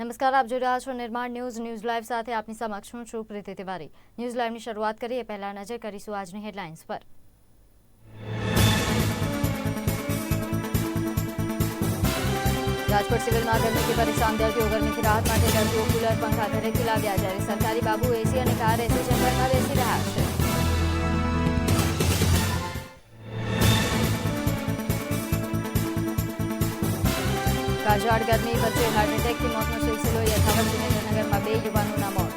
નમસ્કાર, આપ જોઈ રહ્યા છો નિર્માણ ન્યૂઝ ન્યૂઝ લાઈવ સાથે આપની સમક્ષ હું છું પ્રીતિ તિવારી. ન્યૂઝ લાઈવની શરૂઆત કરીએ, પહેલા નજર કરીશું આજની હેડલાઇન્સ પર. રાજકોટ સિવિલમાં ગંદકી પરેશાન દર્દીઓ ગરમીથી રાહત માટે દર્દીઓ કુલર, પંખા ઘરેથી લાવ્યા જ્યારે સરકારી બાબુ એસી અને કાર એસી ચેમ્બરમાં બેસી રહ્યા છે. કાજવાડ ગરમી વચ્ચે હાર્ટ એટેકથી મોતનો સિલસિલો યથાવત સુરેન્દ્રનગરમાં બે યુવાનોના મોત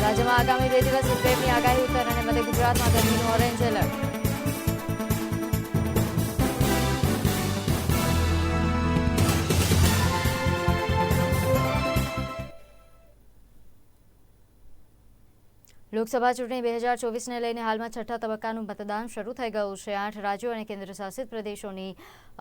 રાજ્યમાં આગામી બે દિવસ હીટવેવની આગાહી ઉત્તર અને મધ્ય ગુજરાતમાં ગરમીનું ઓરેન્જ એલર્ટ લોકસભા ચૂંટણી બે હજાર ચોવીસને લઈને હાલમાં છઠ્ઠા તબક્કાનું મતદાન શરૂ થઈ ગયું છે. આઠ રાજ્યો અને કેન્દ્રશાસિત પ્રદેશોની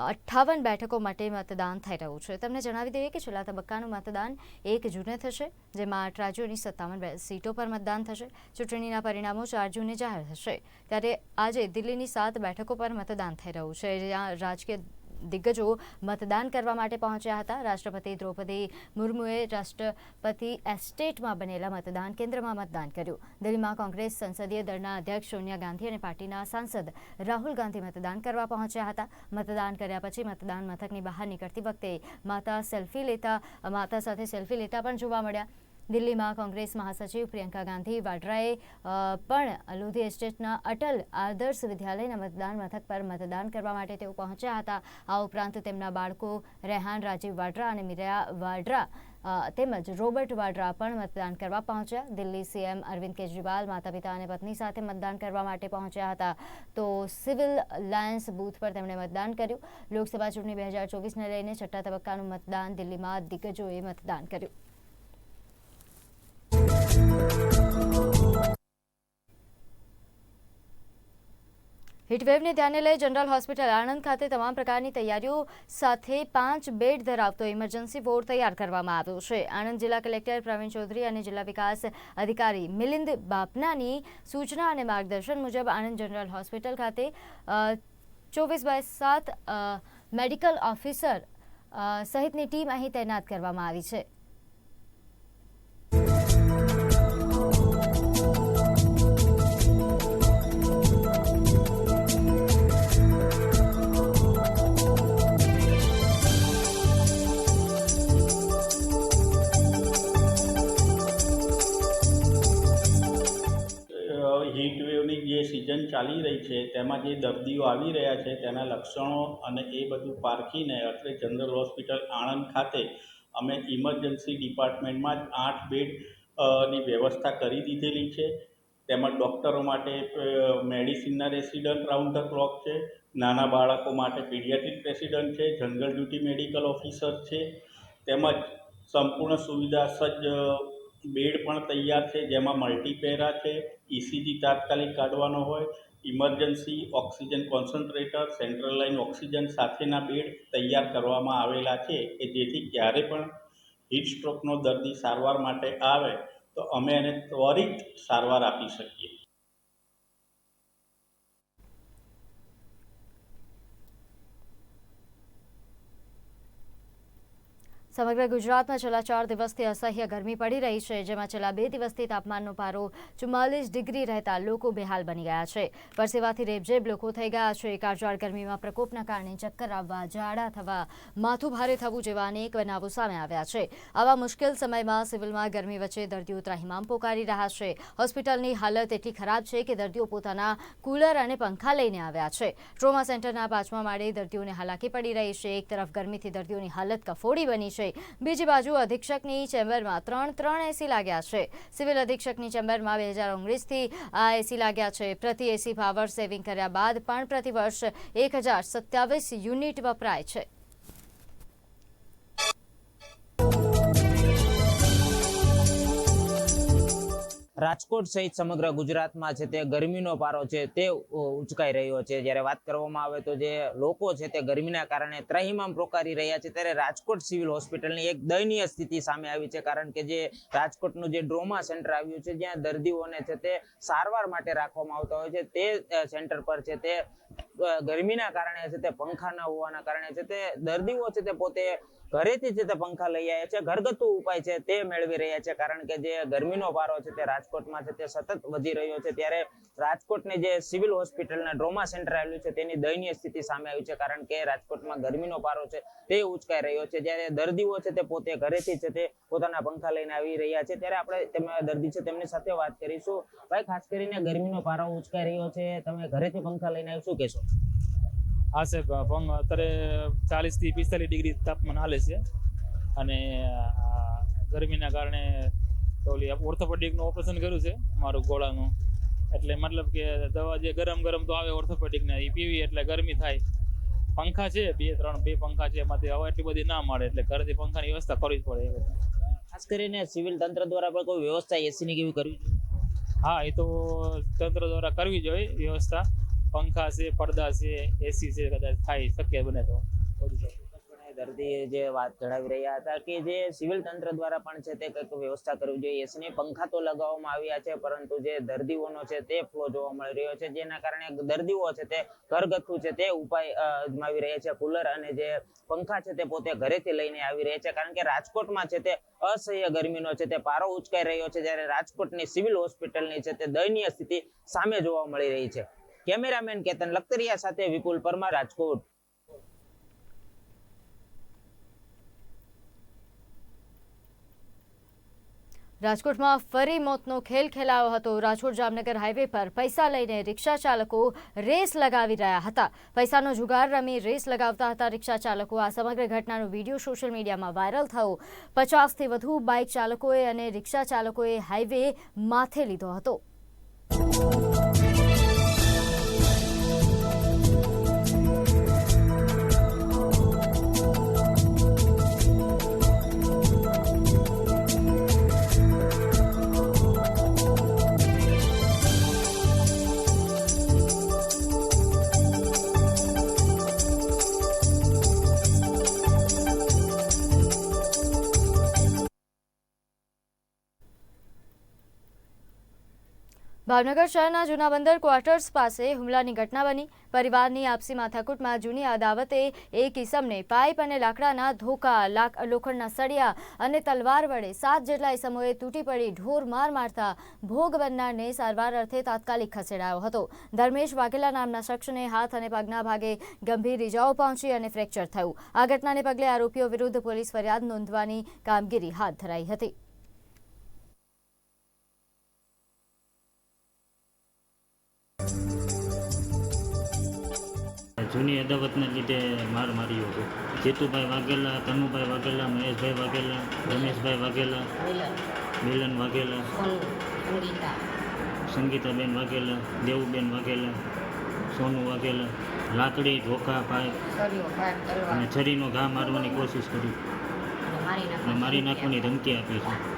અઠ્ઠાવન બેઠકો માટે મતદાન થઈ રહ્યું છે. તમને જણાવી દઈએ કે છેલ્લા તબક્કાનું મતદાન એક જૂને થશે, જેમાં આઠ રાજ્યોની સત્તાવન સીટો પર મતદાન થશે. ચૂંટણીના પરિણામો ચાર જૂને જાહેર થશે. ત્યારે આજે દિલ્હીની સાત બેઠકો પર મતદાન થઈ રહ્યું છે. જ્યાં રાજકીય દિગ્ગજો મતદાન કરવા માટે પહોંચ્યા હતા. રાષ્ટ્રપતિ દ્રૌપદી મુર્મુએ રાષ્ટ્રપતિ એસ્ટેટમાં બનેલા મતદાન કેન્દ્રમાં મતદાન કર્યું. દિલ્હીમાં કોંગ્રેસ સંસદીય દળના અધ્યક્ષ સોનિયા ગાંધી અને પાર્ટીના સાંસદ રાહુલ ગાંધી મતદાન કરવા પહોંચ્યા હતા. મતદાન કર્યા પછી મતદાન મથકની બહાર નીકળતી વખતે માતા સેલ્ફી લેતા, માતા સાથે સેલ્ફી લેતા પણ જોવા મળ્યા. દિલ્હીમાં કોંગ્રેસ મહાસચિવ પ્રિયંકા ગાંધી વાડ્રાએ પણ લોધી એસ્ટેટના અટલ આદર્શ વિદ્યાલયના મતદાન મથક પર મતદાન કરવા માટે તેઓ પહોંચ્યા હતા. આ ઉપરાંત તેમના બાળકો રેહાન રાજીવ વાડ્રા અને મીરા વાડ્રા તેમજ રોબર્ટ વાડ્રા પણ મતદાન કરવા પહોંચ્યા. દિલ્હી સીએમ અરવિંદ કેજરીવાલ માતા પિતા અને પત્ની સાથે મતદાન કરવા માટે પહોંચ્યા હતા. તો સિવિલ લાયન્સ બૂથ પર તેમણે મતદાન કર્યું. લોકસભા ચૂંટણી બે હજાર ચોવીસને લઈને છઠ્ઠા તબક્કાનું મતદાન દિલ્હીમાં દિગ્ગજોએ મતદાન કર્યું. હીટવેવને ધ્યાને લઈ જનરલ હોસ્પિટલ આણંદ ખાતે તમામ પ્રકારની તૈયારીઓ સાથે પાંચ બેડ ધરાવતો ઇમરજન્સી વોર્ડ તૈયાર કરવામાં આવ્યો છે. આણંદ જિલ્લા કલેક્ટર પ્રવીણ ચૌધરી અને જિલ્લા વિકાસ અધિકારી મિલિંદ બાપનાની સૂચના અને માર્ગદર્શન મુજબ આણંદ જનરલ હોસ્પિટલ ખાતે ચોવીસ બાય સાત મેડિકલ ઓફિસર સહિતની ટીમ અહીં તૈનાત કરવામાં આવી છે. ચાલી રહી છે, તેમાં જે દર્દીઓ આવી રહ્યા છે, તેના લક્ષણો અને એ બધું પારખીને અત્રે જનરલ હોસ્પિટલ આણંદ ખાતે અમે ઇમરજન્સી ડિપાર્ટમેન્ટમાં જ આઠ બેડની વ્યવસ્થા કરી દીધેલી છે. તેમજ ડૉક્ટરો માટે મેડિસિનના રેસિડન્ટ રાઉન્ડ ધ ક્લોક છે, નાના બાળકો માટે પીડિયાટ્રિક રેસિડન્ટ છે, જનરલ ડ્યુટી મેડિકલ ઓફિસર છે. તેમજ સંપૂર્ણ સુવિધા સજ્જ બેડ પણ તૈયાર છે, જેમાં મલ્ટીપેરા છે ઇસીજી તાત્કાલિક કાઢવાનો હોય emergency oxygen concentrator, central line oxygen સાથેના બેડ તૈયાર કરવામાં આવેલા છે કે જેથી ક્યારે પણ હીટ સ્ટ્રોકનો દર્દી સારવાર માટે આવે તો અમે એને ત્વરિત સારવાર આપી શકીએ. સમગ્ર ગુજરાતમાં છેલ્લા ચાર દિવસથી અસહ્ય ગરમી પડી રહી છે, જેમાં છેલ્લા બે દિવસથી તાપમાનનો પારો ચુમ્માલીસ ડિગ્રી રહેતા લોકો બેહાલ બની ગયા છે. પરસેવાથી રેબઝેબ લોકો થઈ ગયા છે. કાળઝાળ ગરમીમાં પ્રકોપના કારણે ચક્કર આવવા, ઝાડા થવા, માથું ભારે થવું જેવા અનેક બનાવો સામે આવ્યા છે. આવા મુશ્કેલ સમયમાં સિવિલમાં ગરમી વચ્ચે દર્દીઓ ત્રાહિમામ પોકારી રહ્યા છે. હોસ્પિટલની હાલત એટલી ખરાબ છે કે દર્દીઓ પોતાના કુલર અને પંખા લઈને આવ્યા છે. ટ્રોમા સેન્ટરના પાંચમા માળે દર્દીઓને હાલાકી પડી રહી છે. એક તરફ ગરમીથી દર્દીઓની હાલત કફોડી બની છે. બીજી બાજુ અધિક્ષકની ચેમ્બરમાં ત્રણ ત્રણ એસી લાગ્યા છે. સિવિલ અધિક્ષકની ચેમ્બરમાં બે હજાર ઓગણીસથી આ એસી લાગ્યા છે. પ્રતિ એસી પાવર સેવિંગ કર્યા બાદ પણ પ્રતિ વર્ષ એક હજાર સત્યાવીસ યુનિટ વપરાય છે. રાજકોટ સહિત સમગ્ર ગુજરાતમાં છે તે ગરમીનો પારો છે તે ઉંચકાઈ રહ્યો છે. જ્યારે વાત કરવામાં આવે તો જે લોકો છે તે ગરમીના કારણે ત્રહિમામ પ્રોકારી રહ્યા છે. ત્યારે રાજકોટ સિવિલ હોસ્પિટલની એક દયનીય સ્થિતિ સામે આવી છે. કારણ કે જે રાજકોટનું જે ડ્રોમા સેન્ટર આવ્યું છે, જ્યાં દર્દીઓને છે તે સારવાર માટે રાખવામાં આવતા હોય છે, તે સેન્ટર પર છે તે ગરમીના કારણે છે તે પંખા ન હોવાના કારણે છે તે દર્દીઓ છે તે પોતે ઘરેથી જે પંખા લઈ આવ્યા છે. ઘરગથ્થુ ઉપાય છે તે મેળવી રહ્યા છે. કારણ કે જે ગરમીનો પારો છે તે રાજકોટમાં છે તે સતત વધી રહ્યો છે. ત્યારે રાજકોટની જે સિવિલ હોસ્પિટલના ડ્રોમા સેન્ટર આવેલું છે તેની દયનીય સ્થિતિ સામે આવી છે. કારણ કે રાજકોટમાં ગરમીનો પારો છે તે ઉચકાઈ રહ્યો છે. જ્યારે દર્દીઓ છે તે પોતે ઘરેથી છે તે પોતાના પંખા લઈને આવી રહ્યા છે. ત્યારે આપણે તેમના દર્દી છે તેમની સાથે વાત કરીશું. ભાઈ, ખાસ કરીને ગરમીનો પારો ઉચકાઈ રહ્યો છે. તમે ઘરેથી પંખા લઈને આવી શું કહેશો? હા સાહેબ ભંગ અત્યારે ચાલીસથી પિસ્તાલીસ ડિગ્રી તાપમાન હાલે છે. અને ગરમીના કારણે ઓલી ઓર્થોપેડિકનું ઓપરેશન કર્યું છે મારું ગોળાનું. એટલે મતલબ કે દવા જે ગરમ ગરમ તો આવે ઓર્થોપેડિકને એ પીવી એટલે ગરમી થાય. પંખા છે બે ત્રણ બે પંખા છે એમાંથી હવા એટલી બધી ના મળે એટલે ઘરેથી પંખાની વ્યવસ્થા કરવી જ પડે ખાસ કરીને સિવિલ તંત્ર દ્વારા પણ કોઈ વ્યવસ્થા એસીની કેવી કરવી હા એ તો તંત્ર દ્વારા કરવી જોઈએ વ્યવસ્થા. પંખા છે, પડદા છે એસી છે, કદાચ થાય શક્ય બને તો. દર્દી જે વાત જણાવી રહ્યા હતા કે જે સિવિલ તંત્ર દ્વારા પણ છે તે કંઈક વ્યવસ્થા કરવી જોઈએ. એસની પંખા તો લગાવવામાં આવ્યા છે, પરંતુ જે દર્દીઓનો છે તે ફ્લો જોવા મળી રહ્યો છે, જેના કારણે દર્દીઓ છે તે ઘરગથ્થુ છે તે ઉપાય અજમાવી રહ્યા છે. કુલર અને જે પંખા છે તે પોતે ઘરેથી લઈને આવી રહ્યા છે, કારણ કે રાજકોટમાં છે તે અસહ્ય ગરમીનો છે તે પારો ઉચકાઈ રહ્યો છે, જ્યારે રાજકોટની સિવિલ હોસ્પિટલની છે તે દયનીય સ્થિતિ સામે જોવા મળી રહી છે. કેમેરામેન કેતન લખતરિયા સાથે વિપુલ પરમાર રાજકોટ. રાજકોટમાં ફરી મોતનો ખેલ ખેલાયો હતો. રાજકોટ જામનગર હાઈવે પર પૈસા લઈને રિક્ષા ચાલકો રેસ લગાવી રહ્યા હતા. પૈસાનો જુગાર રમી રેસ લગાવતા હતા રિક્ષા ચાલકો. આ સમગ્ર ઘટનાનો વીડિયો સોશિયલ મીડિયામાં વાયરલ થયો. પચાસથી વધુ બાઇક ચાલકોએ અને રિક્ષા ચાલકોએ હાઈવે માથે લીધો હતો. ભાવનગર શહેરના જૂના બંદર ક્વાર્ટર્સ પાસે હુમલાની ઘટના બની. પરિવારની આપસી માથાકૂટમાં જૂની અદાવતે એક ઇસમને પાઇપ અને લાકડાના ધોકા લોખંડના સળિયા અને તલવાર વડે સાત જેટલા ઇસમોએ તૂટી પડી ઢોર માર મારતા ભોગ બનનારને સારવાર અર્થે તાત્કાલિક ખસેડાયો હતો. ધર્મેશ વાઘેલા નામના શખ્સને હાથ અને પગના ભાગે ગંભીર ઇજાઓ પહોંચી અને ફ્રેક્ચર થયું. આ ઘટનાને પગલે આરોપીઓ વિરુદ્ધ પોલીસ ફરિયાદ નોંધવાની કામગીરી હાથ ધરાઈ હતી. જૂની અદાવતને લીધે માર માર્યો હતો. જેતુભાઈ વાઘેલા તનુભાઈ વાઘેલા મહેશભાઈ વાઘેલા રમેશભાઈ વાઘેલા મિલન. વાઘેલા સંગીતાબેન વાઘેલા દેવુબેન વાઘેલા સોનું વાઘેલા લાકડી ધોકા પાઇપ અને છરીનો ઘા મારવાની કોશિશ કરી. અને મારી નાખવાની ધમકી આપી છે.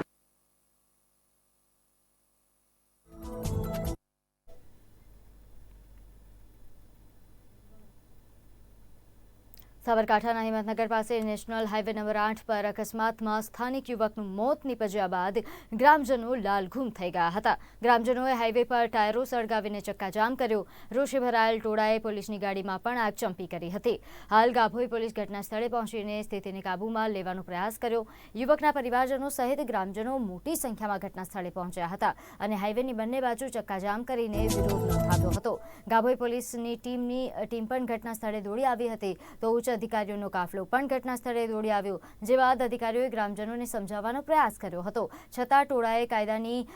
સાબરકાંઠાના હિંમતનગર પાસે નેશનલ હાઈવે નંબર આઠ પર અકસ્માતમાં સ્થાનિક યુવકનું મોત નીપજ્યા બાદ ગ્રામજનો લાલઘૂમ થઈ ગયા હતા. ગ્રામજનોએ હાઈવે પર ટાયરો સળગાવીને ચક્કાજામ કર્યો. રોષે ભરાયેલ ટોળાએ પોલીસની ગાડીમાં પણ આગચંપી કરી હતી. હાલ ગાભોઈ પોલીસ ઘટના સ્થળે પહોંચીને સ્થિતિને કાબૂમાં લેવાનો પ્રયાસ કર્યો. યુવકના પરિવારજનો સહિત ગ્રામજનો મોટી સંખ્યામાં ઘટના સ્થળે પહોંચ્યા હતા અને હાઈવેની બંને બાજુ ચક્કાજામ કરીને વિરોધ નોંધાવ્યો હતો. ગાભોઈ પોલીસની ટીમની, ટીમ પણ ઘટના સ્થળે દોડી આવી હતી. તો ઉચ્ચ અધિકારીઓનો કાફલો પણ ઘટના સ્થળે દોડી આવ્યો, જે બાદ અધિકારીઓએ ગ્રામજનોને સમજાવવાનો પ્રયાસ કર્યો હતો. છતાં ટોળાએ કાયદાની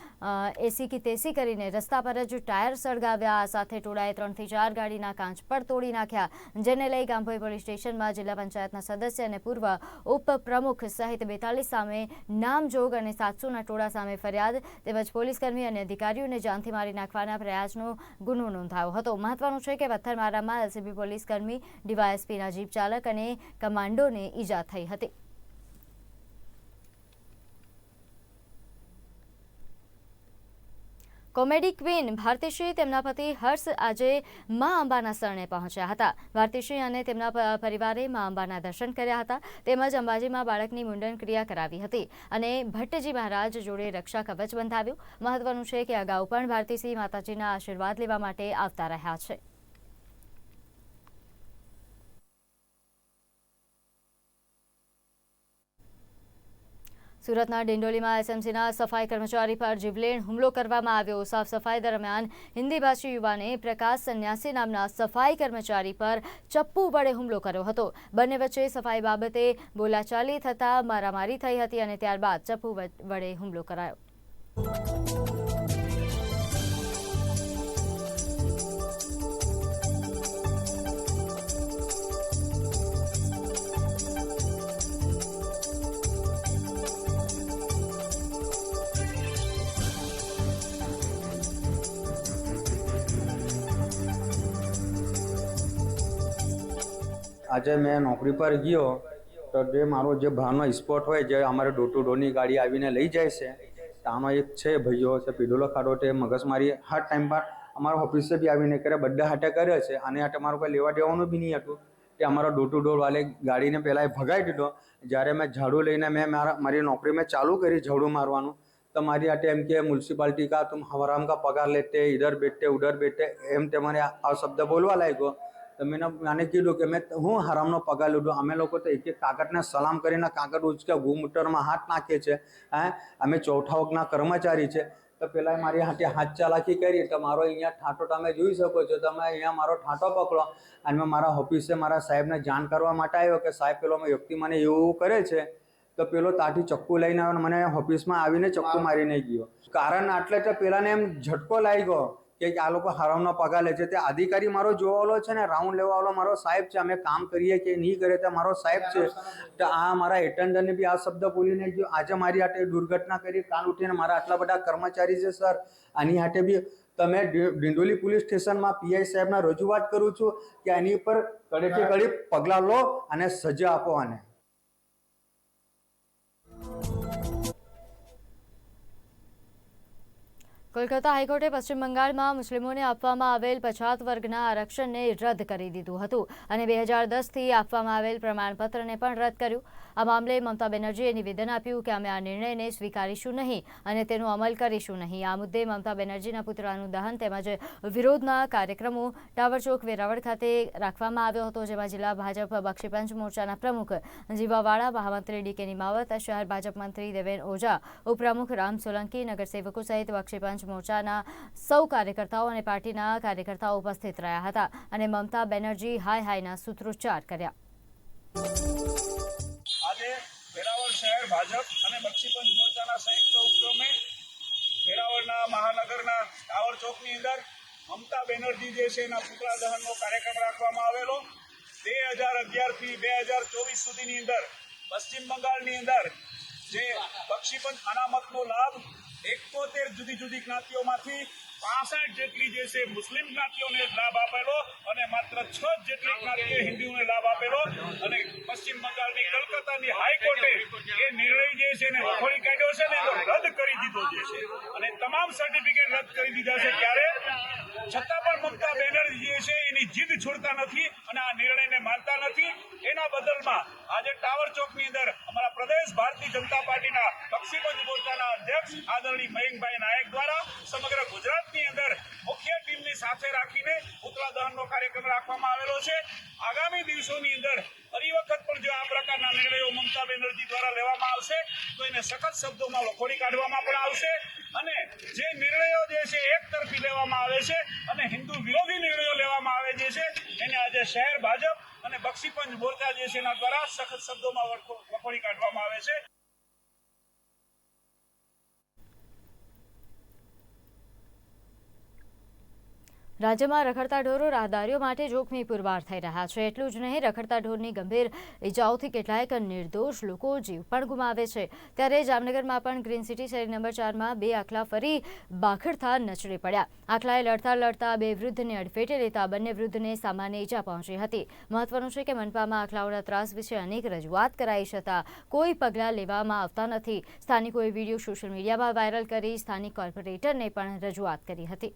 એસી કી તેસી કરીને રસ્તા પર જ ટાયર સળગાવ્યા. આ સાથે ટોળાએ ત્રણથી ચાર ગાડીના કાંચ પણ તોડી નાખ્યા, જેને લઈ ગામભોઈ પોલીસ સ્ટેશનમાં જિલ્લા પંચાયતના સદસ્ય અને પૂર્વ ઉપપ્રમુખ સહિત બેતાલીસ સામે નામજોગ અને સાતસોના ટોળા સામે ફરિયાદ તેમજ પોલીસકર્મી અને અધિકારીઓને જાનથી મારી નાખવાના પ્રયાસનો ગુનો નોંધાયો હતો. મહત્વનું છે કે પથ્થરમારામાં એલસીબી પોલીસકર્મી ડીવાયએસપીના જીપ ચાલક અને કમાન્ડોને ઈજા થઈ હતી. કોમેડી ક્વીન ભારતીશ્રી તેમના પતિ હર્ષ આજે મા અંબાના શરણે પહોંચ્યા હતા. ભારતીશ્રી અને તેમના પરિવારે મા અંબાના દર્શન કર્યા હતા. તેમજ અંબાજીમાં બાળકની મુંડન ક્રિયા કરાવી હતી અને ભટ્ટજી મહારાજ જોડે રક્ષા કવચ બંધાવ્યું. મહત્વનું છે કે અગાઉ પણ ભારતીસિંહ માતાજીના આશીર્વાદ લેવા માટે આવતા રહ્યા છે. સુરતના ડિંડોલીમાં એસએમસીના સફાઈ કર્મચારી પર જીવલેણ હુમલો કરવામાં આવ્યો. સાફ સફાઈ દરમિયાન હિન્દી ભાષી યુવાને પ્રકાશ સંન્યાસી નામના સફાઈ કર્મચારી પર ચપ્પુ વડે હુમલો કર્યો હતો. બંને વચ્ચે સફાઈ બાબતે બોલાચાલી થતાં મારામારી થઈ હતી અને ત્યારબાદ ચપ્પુ વડે હુમલો કરાયો. આજે મેં નોકરી પર ગયો તો જે મારો જે બહારનો સ્પોટ હોય જે અમારે ડોર ટુ ડોરની ગાડી આવીને લઈ જાય છે, તો આનો એક છે ભાઈઓ છે, પીડોલો ખાડો તે મગજમારી હર ટાઈમ પર અમારા ઓફિસે બી આવીને કરે, બધા હાટે કરે છે. અને હાટે મારું કોઈ લેવા દેવાનું બી નહીં હતું. તે અમારો ડોર ટુ ડોર વાલે ગાડીને પહેલાં ભગાવી દીધો. જ્યારે મેં ઝાડુ લઈને મેં મારા, મારી નોકરી મેં ચાલુ કરી ઝાડુ મારવાનું. તો મારી હાટે એમ કે, મ્યુનિસિપાલિટી કા તુમ હરામ કા પગાર લેતે ઇધર બેઠતે ઉધર બેઠતે એમ તે મને આ શબ્દ બોલવા લાગ્યો. તો મેં મને કીધું કે મેં હું હરામનો પગાર લીધો? અમે લોકો તો એક એક કાગળને સલામ કરીને કાગળ ઉચકે ગુમટરમાં હાથ નાખે છે હે? અમે ચોથા વર્ગના કર્મચારી છે. તો પેલા મારી હાથે હાથ ચાલાકી કરી. તો મારો અહીંયા ઠાંટો તમે જોઈ શકો છો. તમે અહીંયા મારો ઠાંટો પકડો. અને મેં મારા ઓફિસે મારા સાહેબને જાણ કરવા માટે આવ્યો કે સાહેબ પેલો વ્યક્તિ મને એવું એવું કરે છે. તો પેલો તાથી ચક્કુ લઈને આવ્યો અને મને ઓફિસમાં આવીને ચક્કુ મારીને ગયો. કારણ આટલે તો પેલાને એમ ઝટકો લાગ્યો. કે આ લોકો હરામનો પગાર લે છે. તે અધિકારી મારો જોવાવાળો છે ને રાઉન્ડ લેવાવાળો મારો સાહેબ છે. અમે કામ કરીએ કે નહીં કરે તે મારો સાહેબ છે. તો આ મારા એટેન્ડરને બી આ શબ્દ બોલીને જો આજે મારી હાટે દુર્ઘટના કરી કાલ ઉઠીને મારા આટલા બધા કર્મચારી છે સર. આની હાટે બી તમે ડિંડોલી પોલીસ સ્ટેશનમાં પીઆઈ સાહેબના રજૂઆત કરું છું કે આની ઉપર કડેથી કડી પગલાં લો અને સજા આપો આને. કોલકાતા હાઈકોર્ટે પશ્ચિમ બંગાળમાં મુસ્લિમોને આપવામાં આવેલ પછાત વર્ગના આરક્ષણને રદ કરી દીધું હતું અને બે હજાર દસથી આપવામાં આવેલ પ્રમાણપત્રને પણ રદ કર્યું. આ મામલે મમતા બેનર્જીએ નિવેદન આપ્યું કે અમે આ નિર્ણયને સ્વીકારીશું નહીં અને તેનો અમલ કરીશું નહીં. આ મુદ્દે મમતા બેનર્જીના પુતળાનું દહન તેમજ વિરોધના કાર્યક્રમો ટાવર ચોક વેરાવળ ખાતે રાખવામાં આવ્યો હતો, જેમાં જિલ્લા ભાજપ બક્ષીપંચ મોરચાના પ્રમુખ જીવાવાળા, મહામંત્રી ડીકે નિમાવત, શહેર ભાજપ મંત્રી દેવેન ઓઝા, ઉપપ્રમુખ રામ સોલંકી, નગરસેવકો સહિત બક્ષીપંચ મોરચાના સૌ કાર્યકર્તાઓ અને પાર્ટીના કાર્યકર્તાઓ ઉપસ્થિત રહ્યા હતા અને મમતા બેનર્જી હાય હાયના સૂત્રોચ્ચાર કર્યા. ભાજપ અને બક્ષીપંચ મોરચાના સંયુક્ત ઉપક્રમે વેરાવળના મહાનગરના ટાવર ચોકની અંદર મમતા બેનર્જી જે છે એના પુતળા દહનનો કાર્યક્રમ રાખવામાં આવેલો. બે હજાર અગિયારથી બે હજાર ચોવીસ સુધીની અંદર પશ્ચિમ બંગાળની અંદર જે બક્ષીપંચ અનામતનો લાભ એકોતેર જુદી જુદી જ્ઞાતિઓમાંથી પાસઠ જેટલી જે છે મુસ્લિમ જ્ઞાતિઓને લાભ આપેલો અને માત્ર છ જેટલી જ્ઞાતિઓ હિન્દુઓને લાભ આપેલો. અને પશ્ચિમ બંગાળની કલકત્તાની હાઈકોર્ટે એ નિર્ણય જે છે એને વખોડી કાઢ્યો છે ને રદ કરી દીધો જે છે. અને તમામ સર્ટિફિકેટ રદ કરી દીધા છે ત્યારે. છતાં પણ મમતા બેનર્જી જે છે એની જીદ છોડતા નથી અને આ નિર્ણયને માનતા નથી. એના બદલમાં આજે ટાવર ચોકની અંદર અમારા પ્રદેશ ભારતીય જનતા પાર્ટીના બક્ષીપંચ મોરચાના અધ્યક્ષ આદરણીય મયંકભાઈ નાયક દ્વારા સમગ્ર ટીમની સાથે રાખીને પુતળા દહનનો કાર્યક્રમ રાખવામાં આવેલો છે. આગામી દિવસોની અંદર ફરી વખત પણ જો આ પ્રકારના નિર્ણયો મમતા બેનર્જી દ્વારા લેવામાં આવશે, તો એને સખત શબ્દોમાં લખોડી કાઢવામાં પણ આવશે અને જે નિર્ણયો જે છે એક તરફી લેવામાં આવે છે અને હિન્દુ વિરોધી નિર્ણયો લેવામાં આવે જે છે, એને આજે શહેર ભાજપ અને બક્ષીપંચ મોરચા જે છે એના દ્વારા સખત શબ્દોમાં વખો- વખોડી કાઢવામાં આવે છે રાજ્યમાં રખડતા ઢોરો રાહદારીઓ માટે જોખમી પુરવાર થઈ રહ્યા છે. એટલું જ નહીં, રખડતા ઢોરની ગંભીર ઇજાઓથી કેટલાક નિર્દોષ લોકો જીવ પણ ગુમાવે છે. ત્યારે જામનગરમાં પણ ગ્રીન સિટી શહેર નંબર ચારમાં બે આખલા ફરી બાખડતા નચડી પડ્યા. આખલાએ લડતા લડતા બે વૃદ્ધને અડફેટે લેતા બંને વૃદ્ધને સામાન્ય ઈજા પહોંચી હતી. મહત્વનું છે કે મનપામાં આખલાઓના ત્રાસ વિશે અનેક રજૂઆત કરાઈ છતાં કોઈ પગલાં લેવામાં આવતા નથી. સ્થાનિકોએ વીડિયો સોશિયલ મીડિયામાં વાયરલ કરી સ્થાનિક કોર્પોરેટરને પણ રજૂઆત કરી હતી.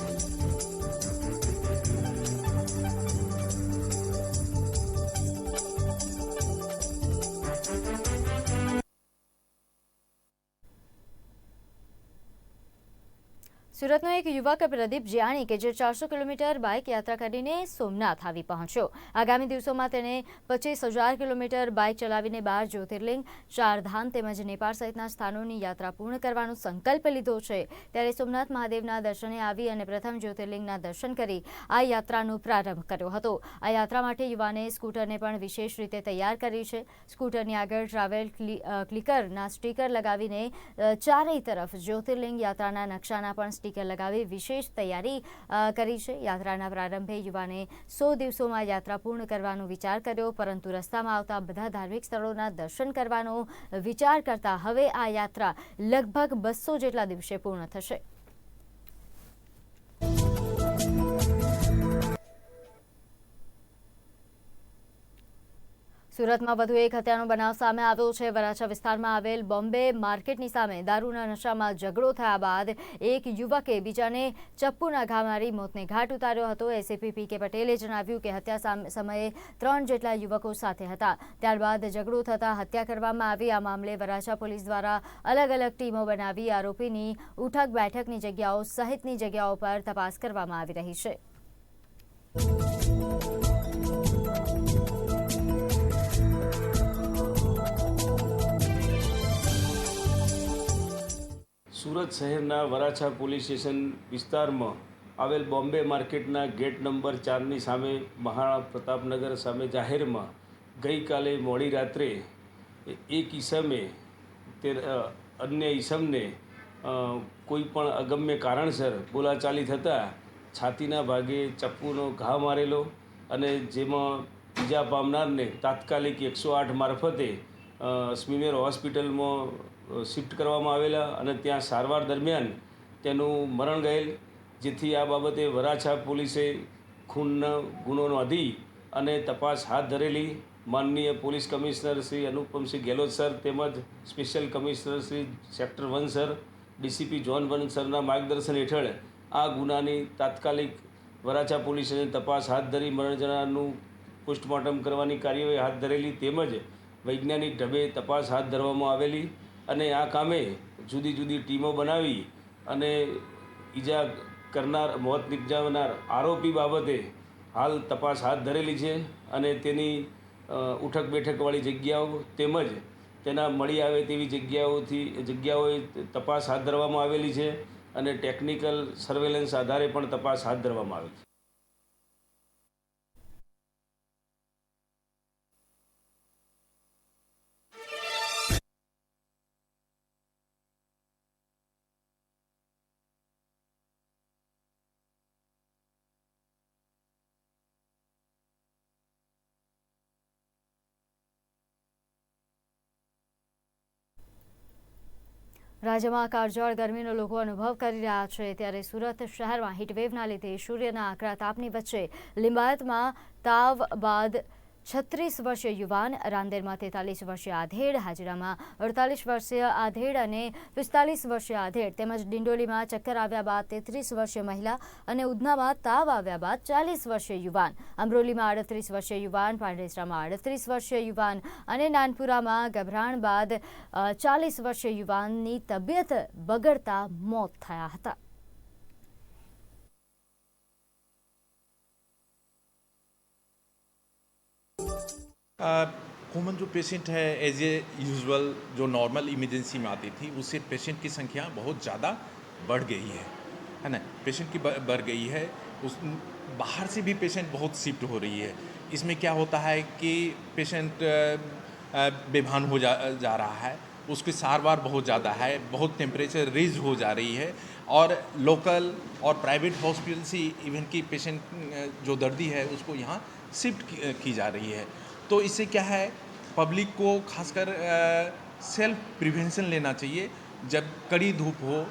સુરતનો એક યુવક પ્રદીપ જીયાણી કે જે ચારસો કિલોમીટર બાઇક યાત્રા કરીને સોમનાથ આવી પહોંચ્યો. આગામી દિવસોમાં તેણે પચીસ હજાર કિલોમીટર બાઇક ચલાવીને બાર જ્યોતિર્લિંગ ચારધામ તેમજ નેપાળ સહિતના સ્થાનોની યાત્રા પૂર્ણ કરવાનો સંકલ્પ લીધો છે. ત્યારે સોમનાથ મહાદેવના દર્શને આવી અને પ્રથમ જ્યોતિર્લિંગના દર્શન કરી આ યાત્રાનો પ્રારંભ કર્યો હતો. આ યાત્રા માટે યુવાને સ્કૂટરને પણ વિશેષ રીતે તૈયાર કરી છે. સ્કૂટરની આગળ ટ્રાવેલ ક્લિ- ક્લિકરના સ્ટીકર લગાવીને ચારેય તરફ જ્યોતિર્લિંગ યાત્રાના નકશાના પણ સ્ટીકર લગાવી વિશેષ તૈયારી કરી છે. યાત્રાના પ્રારંભે યુવાને સો દિવસોમાં યાત્રા પૂર્ણ કરવાનો વિચાર કર્યો, પરંતુ રસ્તામાં આવતા બધા ધાર્મિક સ્થળોના દર્શન કરવાનો વિચાર કરતા હવે આ યાત્રા લગભગ બસો જેટલા દિવસે પૂર્ણ થશે. સુરતમાં વધુ એક હત્યાનો બનાવ સામે આવ્યો છે. વરાછા વિસ્તારમાં આવેલ બોમ્બે માર્કેટની સામે દારૂના નશામાં ઝઘડો થયા બાદ એક યુવકે બીજાને ચપ્પુના ઘા મારી મોતને ઘાટ ઉતાર્યો હતો. એસીપી પી કે પટેલે જણાવ્યું કે હત્યા સામ- સમયે ત્રણ જેટલા યુવકો સાથે હતા. ત્યારબાદ ઝઘડો થતાં હત્યા કરવામાં આવી. આ મામલે વરાછા પોલીસ દ્વારા અલગ અલગ ટીમો બનાવી આરોપીની ઉઠક બેઠકની જગ્યાઓ સહિતની જગ્યાઓ પર તપાસ કરવામાં આવી રહી છે. સુરત શહેરના વરાછા પોલીસ સ્ટેશન વિસ્તારમાં આવેલ બોમ્બે માર્કેટના ગેટ નંબર ચારની સામે મહારાણા પ્રતાપનગર સામે જાહેરમાં ગઈકાલે મોડી રાત્રે એક ઈસમે તે અન્ય ઈસમને કોઈ પણ અગમ્ય કારણસર બોલાચાલી થતાં છાતીના ભાગે ચપ્પુનો ઘા મારેલો અને જેમાં ઈજા પામનારને તાત્કાલિક એકસો આઠ મારફતે સ્મીમેર હોસ્પિટલમાં શિફ્ટ કરવામાં આવેલા અને ત્યાં સારવાર દરમિયાન તેનું મરણ ગયેલ, જેથી આ બાબતે વરાછા પોલીસે ખૂનનો ગુનો નોંધી અને તપાસ હાથ ધરેલી માનનીય police commissioner Shri Anupamsinh Gehlot sir તેમજ special commissioner Shri sector one sir, DCP zone one સરના માર્ગદર્શન હેઠળ આ ગુનાની તાત્કાલિક વરાછા પોલીસે તપાસ હાથ ધરી મરણજનાનું પોસ્ટમોર્ટમ કરવાની કાર્યવાહી હાથ ધરેલી તેમજ વૈજ્ઞાનિક ઢબે તપાસ હાથ ધરવામાં આવેલી અને આ કામે જુદી જુદી ટીમો બનાવી અને ઈજા કરનાર, મોત નિપજાવનાર આરોપી બાબતે હાલ તપાસ હાથ ધરેલી છે અને તેની ઉઠક બેઠકવાળી જગ્યાઓ તેમજ તેના મળી આવે તેવી જગ્યાઓથી, જગ્યાઓએ તપાસ હાથ ધરવામાં આવેલી છે અને ટેકનિકલ સર્વેલન્સ આધારે પણ તપાસ હાથ ધરવામાં આવી છે. રાજ્યમાં કાળઝાળ ગરમીનો લોકો અનુભવ કરી રહ્યા છે. ત્યારે સુરત શહેરમાં હીટવેવના લીધે સૂર્યના આકરા તાપની વચ્ચે લિંબાયતમાં તાવ બાદ છત્રીસ વર્ષીય યુવાન, રાંદેરમાં તેતાલીસ વર્ષીય આધેડ, હાજરામાં અડતાલીસ વર્ષીય આધેડ અને પિસ્તાલીસ વર્ષીય આધેડ. તેમજ ડિંડોલીમાં ચક્કર આવ્યા બાદ તેત્રીસ વર્ષીય મહિલા અને ઉધનામાં તાવ આવ્યા બાદ ચાલીસ વર્ષીય યુવાન. અમરોલીમાં આડત્રીસ વર્ષીય યુવાન, પાંડેસરામાં આડત્રીસ વર્ષીય યુવાન અને નાનપુરામાં ગભરાણ બાદ ચાલીસ વર્ષીય યુવાનની તબિયત બગડતા મોત થયા હતા. कॉमन जो पेशेंट है एज ए यूजल जो नॉर्मल इमरजेंसी में आती थी, उससे पेशेंट की संख्या बहुत ज़्यादा बढ़ गई है है ना? पेशेंट की बढ़ गई है, उस, बाहर से भी पेशेंट बहुत शिफ्ट हो रही है। इसमें क्या होता है कि पेशेंट बेभान हो जा जा रहा है, उसकी सारवार बहुत ज़्यादा है, बहुत टेम्परेचर रेज हो जा रही है और लोकल और प्राइवेट हॉस्पिटल से इवन की पेशेंट जो दर्दी है, उसको यहाँ शिफ्ट की जा रही है। तो इससे क्या है? पब्लिक को खासकर सेल्फ प्रिवेंशन लेना चाहिए। जब कड़ी धूप हो,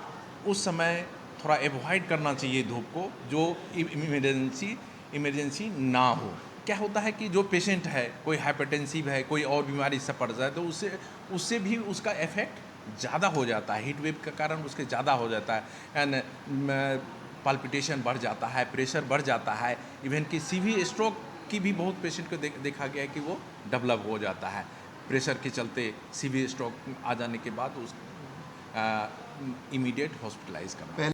उस समय थोड़ा एवॉइड करना चाहिए धूप को, जो इमरजेंसी इमरजेंसी ना हो। क्या होता है कि जो पेशेंट है, कोई हाइपरटेंसिव है, कोई और बीमारी से पड़ जाए तो उससे उससे भी उसका इफ़ेक्ट ज़्यादा हो जाता है। हीट वेव के कारण उसके ज़्यादा हो जाता है। एंड पाल्पिटेशन बढ़ जाता है प्रेशर बढ़ जाता है। इवन कि सीवी स्ट्रोक की भी बहुत पेशेंट को देख, देखा गया है कि वो डेवलप हो जाता है प्रेशर के चलते सीवी स्ट्रोक आ जाने के बाद उस इमीडिएट हॉस्पिटलाइज करना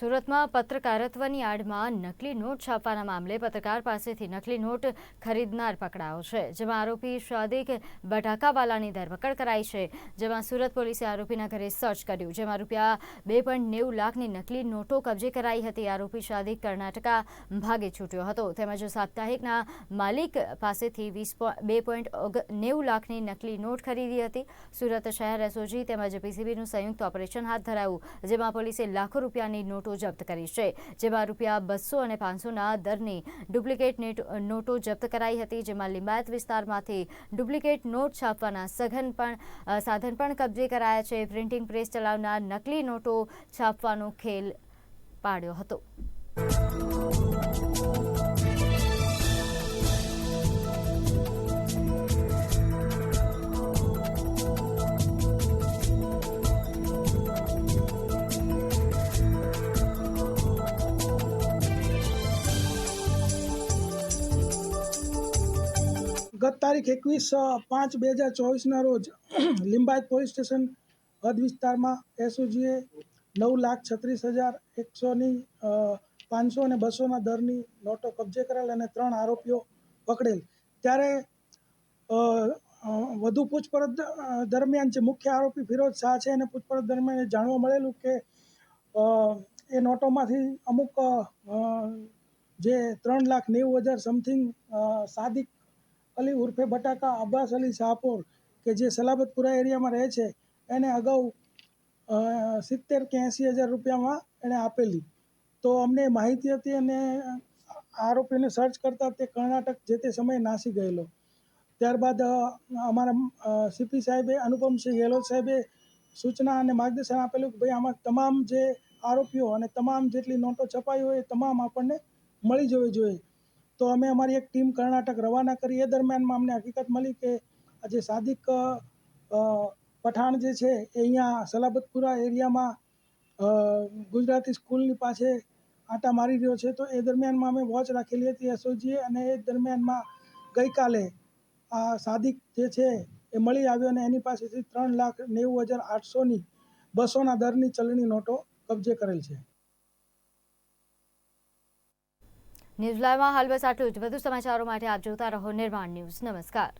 સુરતમાં પત્રકારત્વની આડમાં નકલી નોટ છાપવાના મામલે પત્રકાર પાસેથી નકલી નોટ ખરીદનાર પકડાયો છે, જેમાં આરોપી શાદિક બટાકાવાલાની ધરપકડ કરાઈ છે, જેમાં સુરત પોલીસે આરોપીના ઘરે સર્ચ કર્યું, જેમાં રૂપિયા બે પોઈન્ટ નેવું લાખની નકલી નોટો કબજે કરાઈ હતી. આરોપી શાદિક કર્ણાટકા ભાગે છૂટ્યો હતો. તેમજ સાપ્તાહિકના માલિક પાસેથી વીસ બે પોઈન્ટ નેવું લાખની નકલી નોટ ખરીદી હતી. સુરત શહેર એસઓજી તેમજ પીસીબીનું સંયુક્ત ઓપરેશન હાથ ધરાયું, જેમાં પોલીસે લાખો રૂપિયાની નોટો જપ્ત કરી છે, જેમાં રૂપિયા બસો અને પાંચસોના દરની ડુપ્લિકેટ નોટો જપ્ત કરાઈ હતી, જેમાં લિંબાયત વિસ્તારમાંથી ડુપ્લિકેટ નોટ છાપવાના સઘન પણ સાધન પણ કબજે કરાયા છે. પ્રિન્ટિંગ પ્રેસ ચલાવનાર નકલી નોટો છાપવાનો ખેલ પાડ્યો હતો. ગત તારીખ એકવીસ પાંચ બે હજાર ચોવીસના રોજ લિંબાયત પોલીસ સ્ટેશન હદ વિસ્તારમાં એસઓજીએ નવ લાખ છત્રીસ હજાર એકસોની પાંચસો અને બસોના દરની નોટો કબજે કરેલ અને ત્રણ આરોપીઓ પકડેલ. ત્યારે વધુ પૂછપરછ દરમિયાન જે મુખ્ય આરોપી ફિરોજ શાહ છે એને પૂછપરછ દરમિયાન જાણવા મળેલું કે એ નોટોમાંથી અમુક જે ત્રણ લાખ નેવું હજાર સમથિંગ સાદિક અલી ઉર્ફે બટાકા અબ્બાસ અલી શાહપુર, કે જે સલાબતપુરા એરિયામાં રહે છે, એને અગાઉ સિત્તેર કે એંસી હજાર રૂપિયામાં એણે આપેલી. તો અમને માહિતી હતી અને આરોપીને સર્ચ કરતાં તે કર્ણાટક જે તે સમયે નાસી ગયેલો. ત્યારબાદ અમારા સીપી સાહેબે, અનુપમસિંહ ગેહલોત સાહેબે સૂચના અને માર્ગદર્શન આપેલું કે ભાઈ આમાં તમામ જે આરોપીઓ અને તમામ જેટલી નોટો છપાઈ હોય એ તમામ આપણને મળી જવી જોઈએ. તો અમે અમારી એક ટીમ કર્ણાટક રવાના કરી. એ દરમિયાનમાં અમને હકીકત મળી કે આ જે સાદિક પઠાણ જે છે એ અહીંયા સલાબતપુરા એરિયામાં ગુજરાતી સ્કૂલની પાસે આંટા મારી રહ્યો છે. તો એ દરમિયાનમાં અમે વોચ રાખેલી હતી એસઓજીએ અને એ દરમિયાનમાં ગઈકાલે આ સાદિક જે છે એ મળી આવ્યો અને એની પાસેથી ત્રણ લાખ નેવું હજાર આઠસોની બસોના દરની ચલણી નોટો કબજે કરેલ છે. ન્યૂઝ લાઈવમાં હાલ બસ આટલું જ. વધુ સમાચારો માટે આપ જોતા રહો નિર્માણ ન્યૂઝ. નમસ્કાર.